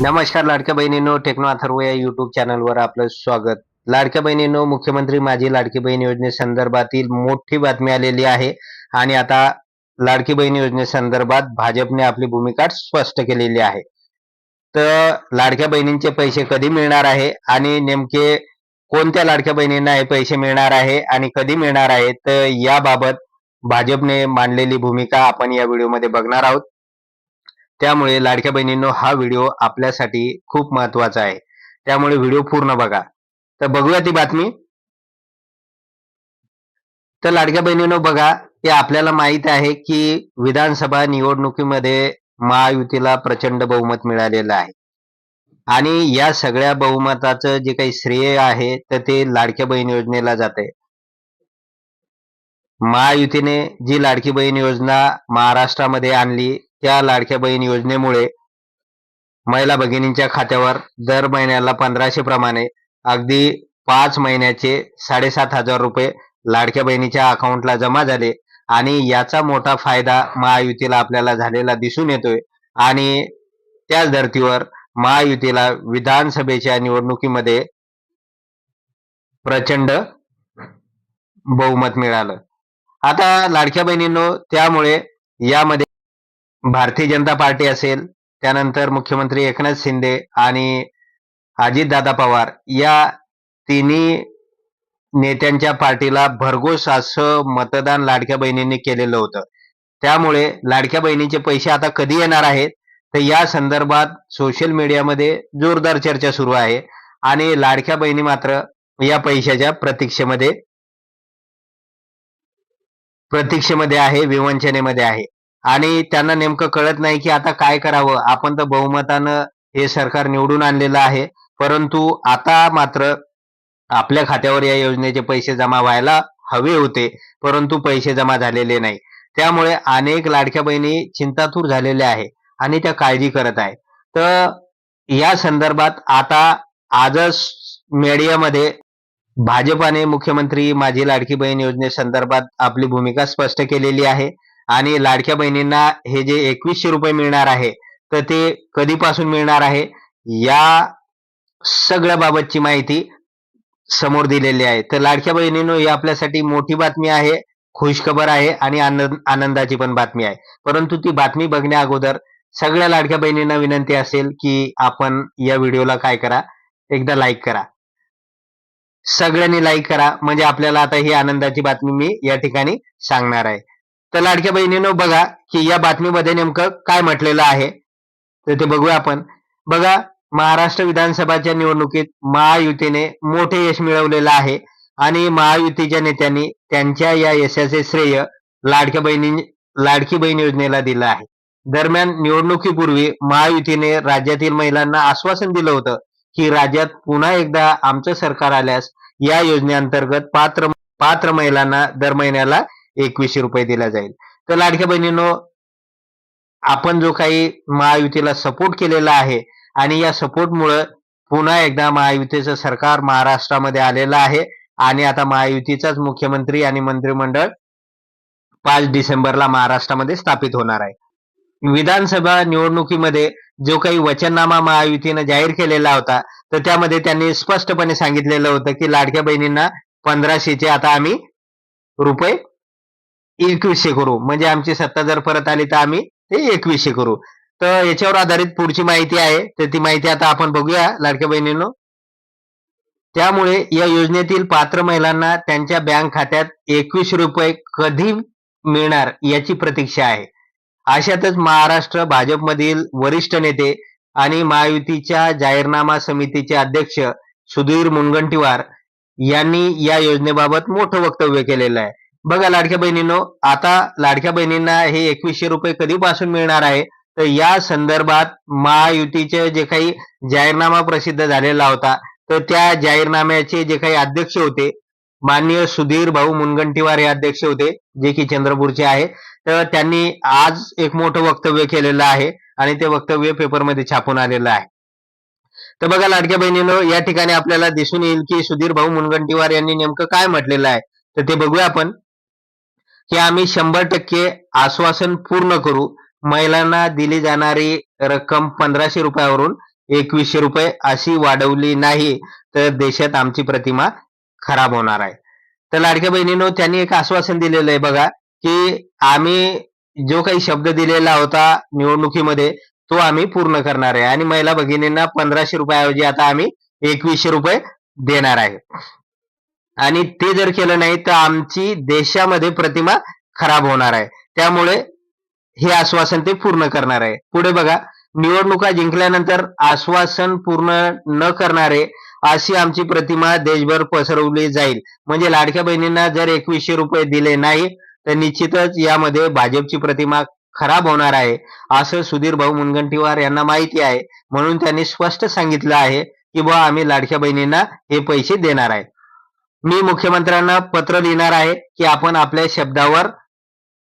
नमस्कार लाडक्या बहिणींनो टेक्नो अथर्व या युट्यूब चॅनलवर आपलं स्वागत. लाडक्या बहिणींनो मुख्यमंत्री माझी लाडकी बहीण योजनेसंदर्भातील मोठी बातमी आलेली आहे. आणि आता लाडकी बहीण योजनेसंदर्भात भाजपने आपली भूमिका स्पष्ट केलेली आहे. तर लाडक्या बहिणींचे पैसे कधी मिळणार आहे? आणि नेमके कोणत्या लाडक्या बहिणींना हे पैसे मिळणार आहे? आणि कधी मिळणार आहे? तर याबाबत भाजपने मांडलेली भूमिका आपण या व्हिडिओमध्ये बघणार आहोत. त्यामुळे लाडक्या बहिणींनो हा व्हिडिओ आपल्यासाठी खूप महत्त्वाचा आहे. त्यामुळे व्हिडिओ पूर्ण बघा. तर बघूया ती बातमी. तर लाडक्या बहिणींनो बघा की आपल्याला माहीत आहे की विधानसभा निवडणुकीमध्ये महायुतीला प्रचंड बहुमत मिळालेलं आहे. आणि या सगळ्या बहुमताचं जे काही श्रेय आहे तर ते लाडक्या बहीण योजनेला जाते महायुतीने जी लाडकी बहीण योजना महाराष्ट्रामध्ये आणली त्या लाडक्या बहीण योजनेमुळे महिला भगिनींच्या खात्यावर दर महिन्याला पंधराशे प्रमाणे अगदी पाच महिन्याचे साडेसात हजार रुपये लाडक्या बहिणीच्या अकाउंटला जमा झाले आणि याचा मोठा फायदा महायुतीला आपल्याला झालेला दिसून येतोय आणि त्याच धर्तीवर महायुतीला विधानसभेच्या निवडणुकीमध्ये प्रचंड बहुमत मिळालं. आता लाडक्या बहिणींनो त्यामुळे यामध्ये भारतीय जनता पार्टी असेल त्यानंतर मुख्यमंत्री एकनाथ शिंदे आणि अजितदादा पवार या तिन्ही नेत्यांच्या पार्टीला भरघोस असं मतदान लाडक्या बहिणींनी केलेलं होतं. त्यामुळे लाडक्या बहिणीचे पैसे आता कधी येणार आहेत? तर या संदर्भात सोशल मीडियामध्ये जोरदार चर्चा सुरू आहे आणि लाडक्या बहिणी मात्र या पैशाच्या प्रतीक्षेमध्ये प्रतीक्षेमध्ये आहे विवंचनेमध्ये आहे. आणि त्यांना नेमकं कळत नाही की आता काय करावं. आपण तर बहुमतानं हे सरकार निवडून आणलेलं आहे. परंतु आता मात्र आपल्या खात्यावर या योजनेचे पैसे जमा व्हायला हवे होते परंतु पैसे जमा झालेले नाही. त्यामुळे अनेक लाडक्या बहिणी चिंतातूर झालेल्या आहे आणि त्या काळजी करत आहे तर या संदर्भात आता आजच मीडियामध्ये भाजपाने मुख्यमंत्री माझी लाडकी बहीण योजनेसंदर्भात आपली भूमिका स्पष्ट केलेली आहे. आणि लाडक्या बहिणींना हे जे एकवीसशे रुपये मिळणार आहे तर ते कधीपासून मिळणार आहे? या सगळ्या बाबतची माहिती समोर दिलेली आहे. तर लाडक्या बहिणींनो ही आपल्यासाठी मोठी बातमी आहे खुशखबर आहे आणि आनंद आनंदाची पण बातमी आहे. परंतु ती बातमी बघण्या अगोदर सगळ्या लाडक्या बहिणींना विनंती असेल की आपण या व्हिडिओला काय करा? एकदा लाईक करा. सगळ्यांनी लाईक करा. म्हणजे आपल्याला आता ही आनंदाची बातमी मी या ठिकाणी सांगणार आहे. तर लाडक्या बहिणीनं बघा की या बातमीमध्ये नेमकं काय म्हटलेलं आहे. तर ते बघूया आपण. बघा महाराष्ट्र विधानसभाच्या निवडणुकीत महायुतीने मोठे यश मिळवलेलं आहे आणि महायुतीच्या नेत्यांनी त्यांच्या या यशाचे श्रेय लाडक्या बहिणी लाडकी बहीण योजनेला दिलं आहे. दरम्यान निवडणुकीपूर्वी महायुतीने राज्यातील महिलांना आश्वासन दिलं होतं की राज्यात पुन्हा एकदा आमचं सरकार आल्यास या योजनेअंतर्गत पात्र पात्र महिलांना दर महिन्याला एकवीसशे रुपये दिला जाईल. तर लाडक्या बहिणीनो आपण जो काही महायुतीला सपोर्ट केलेला आहे आणि या सपोर्टमुळं पुन्हा एकदा महायुतीचं सरकार महाराष्ट्रामध्ये आलेलं आहे आणि आता महायुतीचाच मुख्यमंत्री आणि मंत्रिमंडळ पाच डिसेंबरला महाराष्ट्रामध्ये स्थापित होणार आहे. विधानसभा निवडणुकीमध्ये जो काही वचननामा महायुतीनं जाहीर केलेला होता तर त्यामध्ये त्यांनी स्पष्टपणे सांगितलेलं होतं की लाडक्या बहिणींना पंधराशेचे आता आम्ही रुपये एकवीसशे करू. म्हणजे आमची सत्ता जर परत आली तर आम्ही ते एकवीसशे करू. तर याच्यावर आधारित पुढची माहिती आहे. तर ती माहिती आता आपण बघूया लाडक्या बहिणींनो. त्यामुळे या योजनेतील पात्र महिलांना त्यांच्या बँक खात्यात एकवीस रुपये कधी मिळणार याची प्रतीक्षा आहे. अशातच महाराष्ट्र भाजपमधील वरिष्ठ नेते आणि महायुतीच्या जाहीरनामा समितीचे अध्यक्ष सुधीर मुनगंटीवार यांनी या योजनेबाबत मोठं वक्तव्य केलेलं आहे. बघा लाडक्या बहिणींनो आता लाडक्या बहिणींना हे एकवीसशे रुपये कधीपासून मिळणार आहे? तर या संदर्भात महायुतीचे जे काही जाहीरनामा प्रसिद्ध झालेला होता तर त्या जाहीरनाम्याचे जे काही अध्यक्ष होते माननीय सुधीर भाऊ मुनगंटीवार हे अध्यक्ष होते जे की चंद्रपूरचे आहे. तर त्यांनी आज एक मोठं वक्तव्य केलेलं आहे आणि ते वक्तव्य पेपरमध्ये छापून आलेलं आहे. तर बघा लाडक्या बहिणीनो या ठिकाणी आपल्याला दिसून येईल की सुधीर भाऊ मुनगंटीवार यांनी नेमकं काय म्हटलेलं आहे? तर ते बघूया आपण. की आम्ही शंभर टक्के आश्वासन पूर्ण करू. महिलांना दिली जाणारी रक्कम पंधराशे रुपयावरून एकवीसशे रुपये अशी वाढवली नाही तर देशात आमची प्रतिमा खराब होणार आहे. तर लाडक्या बहिणीनो त्यांनी एक आश्वासन दिलेलं आहे बघा की आम्ही जो काही शब्द दिलेला होता निवडणुकीमध्ये तो आम्ही पूर्ण करणार आहे. आणि महिला भगिनींना पंधराशे रुपयाऐवजी आता आम्ही एकवीसशे रुपये देणार आहे. आणि ते जर केलं नाही तर आमची देशामध्ये प्रतिमा खराब होणार आहे. त्यामुळे हे आश्वासन ते पूर्ण करणार आहे. पुढे बघा निवडणुका जिंकल्यानंतर आश्वासन पूर्ण न करणारे अशी आमची प्रतिमा देशभर पसरवली जाईल. म्हणजे लाडक्या बहिणींना जर एकवीसशे रुपये दिले नाही तर निश्चितच यामध्ये भाजपची प्रतिमा खराब होणार आहे असं सुधीर भाऊ मुनगंटीवार यांना माहिती आहे. म्हणून त्यांनी स्पष्ट सांगितलं आहे की बुवा आम्ही लाडक्या बहिणींना हे पैसे देणार आहे. मी मुख्यमंत्र्यांना पत्र लिहिणार आहे की आपण आपल्या शब्दावर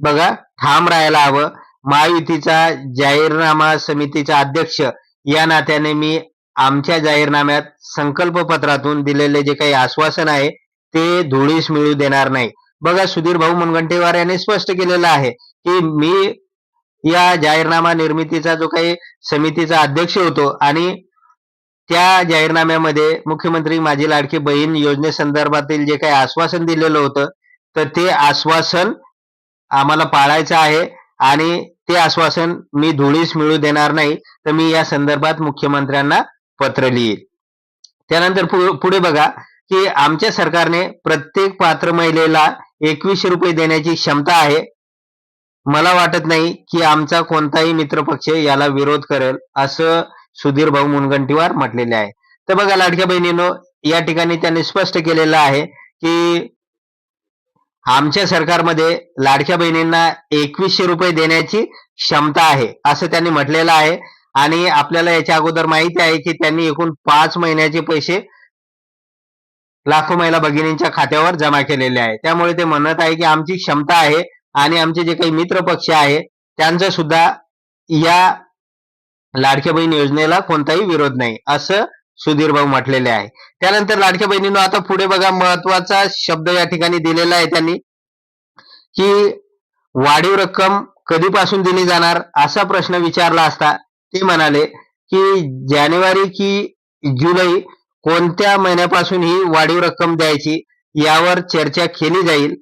बघा ठाम राहायला हवं. महायुतीचा जाहीरनामा समितीचा अध्यक्ष या नात्याने मी आमच्या जाहीरनाम्यात संकल्प पत्रातून दिलेले जे काही आश्वासन आहे ते धुळीस मिळू देणार नाही. बघा सुधीर भाऊ मुनगंटीवार यांनी स्पष्ट केलेलं आहे की मी या जाहीरनामा निर्मितीचा जो काही समितीचा अध्यक्ष होतो आणि त्या जाहीरनाम्यामध्ये मुख्यमंत्री माझी लाडकी बहीण योजनेसंदर्भातील जे काही आश्वासन दिलेलं होतं तर ते आश्वासन आम्हाला पाळायचं आहे आणि ते आश्वासन मी धुळीस मिळू देणार नाही तर मी या संदर्भात मुख्यमंत्र्यांना पत्र लिहील त्यानंतर पु- पुढे बघा की आमच्या सरकारने प्रत्येक पात्र महिलेला एकवीसशे रुपये देण्याची क्षमता आहे. मला वाटत नाही की आमचा कोणताही मित्रपक्ष याला विरोध करेल असं सुधीर भाऊ मुनगंटीवार म्हटलेले आहे. तर बघा लाडक्या बहिणीनो या ठिकाणी त्यांनी स्पष्ट केलेलं आहे की आमच्या सरकारमध्ये लाडक्या बहिणींना एकवीसशे रुपये देण्याची क्षमता आहे असं त्यांनी म्हटलेलं आहे. आणि आपल्याला याच्या अगोदर माहिती आहे की त्यांनी एकूण पाच महिन्याचे पैसे लाखो महिला भगिनींच्या खात्यावर जमा केलेले आहे. त्यामुळे ते म्हणत आहे की आमची क्षमता आहे आणि आमचे जे काही मित्र पक्ष आहे त्यांचं सुद्धा या लाडक्या बहीण योजनेला कोणताही विरोध नाही असं सुधीर भाऊ म्हटलेले आहे. त्यानंतर लाडक्या बहिणीनं आता पुढे बघा महत्त्वाचा शब्द या ठिकाणी दिलेला आहे त्यांनी की वाढीव रक्कम कधीपासून दिली जाणार असा प्रश्न विचारला असता ते म्हणाले की जानेवारी की जुलै कोणत्या महिन्यापासून ही वाढीव रक्कम द्यायची यावर चर्चा केली जाईल.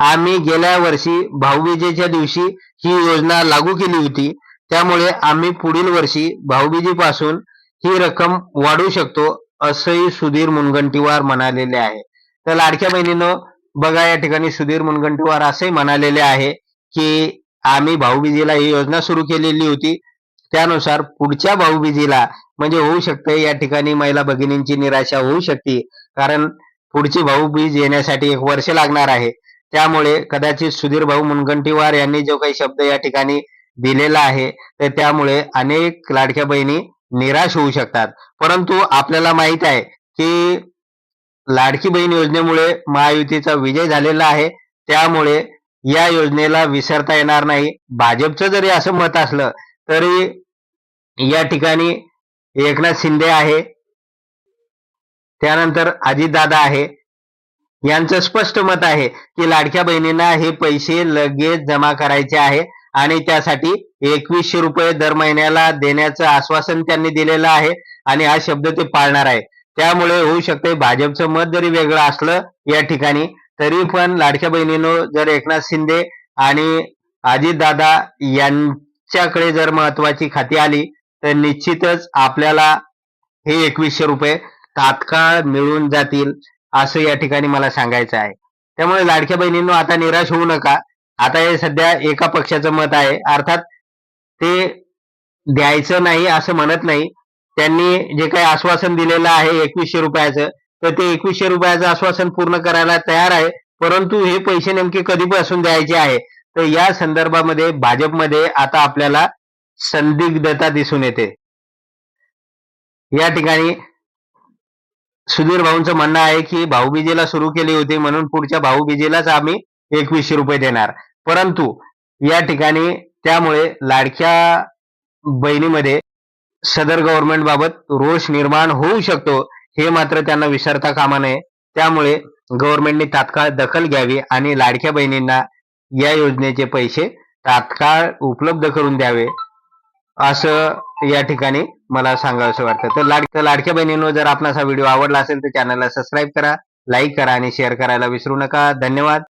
आम्ही गेल्या वर्षी भाऊबीजेच्या दिवशी ही योजना लागू केली होती. त्यामुळे आम्ही पुढील वर्षी भाऊबीजेपासून ही रक्कम वाढवू शकतो असंही सुधीर मुनगंटीवार म्हणालेले आहे. तर लाडक्या बहिणीनं बघा या ठिकाणी सुधीर मुनगंटीवार असंही म्हणालेले आहे की आम्ही भाऊबीजेला ही योजना सुरू केलेली होती. त्यानुसार पुढच्या भाऊबीजेला म्हणजे होऊ शकते या ठिकाणी महिला भगिनींची निराशा होऊ शकते. कारण पुढची भाऊबीज येण्यासाठी एक वर्ष लागणार आहे. त्यामुळे कदाचित सुधीर भाऊ मुनगंटीवार यांनी जो काही शब्द या ठिकाणी दिलेला आहे. तर त्यामुळे अनेक लाडक्या बहिणी निराश होऊ शकतात. परंतु आपल्याला माहीत आहे की लाडकी बहीण योजनेमुळे महायुतीचा विजय झालेला आहे. त्यामुळे या योजनेला विसरता येणार नाही. भाजपचं जरी असं मत असलं तरी या ठिकाणी एकनाथ शिंदे आहे. त्यानंतर अजितदादा आहे. यांचं स्पष्ट मत आहे की लाडक्या बहिणींना हे पैसे लगेच जमा करायचे आहे. आणि त्यासाठी एकवीसशे रुपये दर महिन्याला देण्याचं आश्वासन त्यांनी दिलेलं आहे आणि हा शब्द ते पाळणार आहे. त्यामुळे होऊ शकते भाजपचं मत जरी वेगळं असलं या ठिकाणी तरी पण लाडक्या बहिणीनं जर एकनाथ शिंदे आणि अजितदादा यांच्याकडे जर महत्वाची खाती आली तर निश्चितच आपल्याला हे एकवीसशे रुपये तात्काळ मिळून जातील असं या ठिकाणी मला सांगायचं आहे. त्यामुळे लाडक्या बहिणींनो आता निराश होऊ नका. आता हे सध्या एका पक्षाचं मत आहे. अर्थात ते द्यायचं नाही असं म्हणत नाही. त्यांनी जे काही आश्वासन दिलेलं आहे एकवीसशे रुपयाचं तर ते एकवीसशे रुपयाचं आश्वासन पूर्ण करायला तयार आहे. परंतु हे पैसे नेमके कधीपासून द्यायचे आहे? तर या संदर्भामध्ये भाजपमध्ये आता आपल्याला संदिग्धता दिसून येते. या ठिकाणी सुधीर भाऊंचं म्हणणं आहे की भाऊबीजेला सुरू केली होती म्हणून पुढच्या भाऊबीजेलाच आम्ही एकवीसशे रुपये देणार. परंतु या ठिकाणी त्यामुळे लाडक्या बहिणीमध्ये सदर गव्हर्नमेंट बाबत रोष निर्माण होऊ शकतो हे मात्र त्यांना विसरता कामा नये. त्यामुळे गव्हर्नमेंटने तात्काळ दखल घ्यावी आणि लाडक्या बहिणींना या योजनेचे पैसे तात्काळ उपलब्ध करून द्यावे असं या ठिकाणी मला सांगावंसं वाटतं. तर लाड लाडक्या बहिणींनो जर आपणास हा व्हिडिओ आवडला असेल तर चॅनलला सबस्क्राईब करा लाईक करा आणि शेअर करायला विसरू नका. धन्यवाद.